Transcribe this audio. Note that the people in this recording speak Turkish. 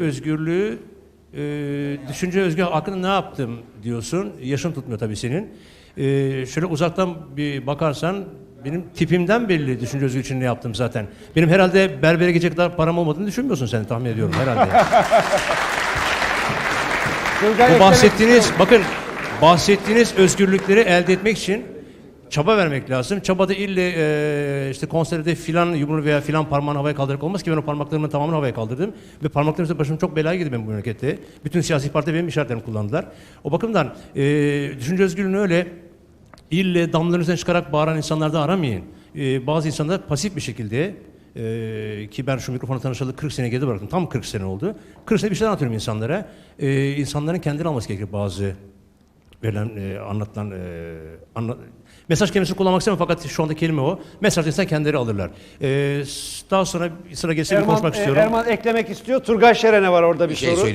özgürlüğü, e, düşünce özgürlüğü hakkında ne yaptım diyorsun. Yaşın tutmuyor tabii senin. E, şöyle uzaktan bir bakarsan benim tipimden belli düşünce özgürlüğü için ne yaptım zaten. Benim herhalde berbere gidecek kadar param olmadığını düşünmüyorsun sen tahmin ediyorum herhalde. Bu bahsettiğiniz, bakın bahsettiğiniz özgürlükleri elde etmek için çaba vermek lazım. Çaba da ille e, işte konserde filan yumruğu veya filan parmağını havaya kaldırıp olmaz ki ben o parmaklarımın tamamını havaya kaldırdım. Ve parmaklarımın başım çok belaya girdi benim bu memlekette. Bütün siyasi parti benim işaretlerimi kullandılar. O bakımdan e, düşünce özgürlüğünü öyle ille damların çıkarak bağıran insanlarda aramayın. E, bazı insanlar pasif bir şekilde ee, ki ben şu mikrofonu tanışalı 40 sene geride bıraktım. Tam 40 sene oldu. 40 sene bir şeyler anlatıyorum insanlara. Ee, insanların kendini alması gerekir bazı verilen, e, anlatılan e, anla- mesaj kelimesini kullanmak istemiyorum fakat şu anda kelime o. Mesaj insan kendileri alırlar. S- daha sonra sıra gelirse bir konuşmak e, istiyorum. Erman eklemek istiyor. Turgay Şeren'e var orada bir, Bir şey soru. söyleyeyim.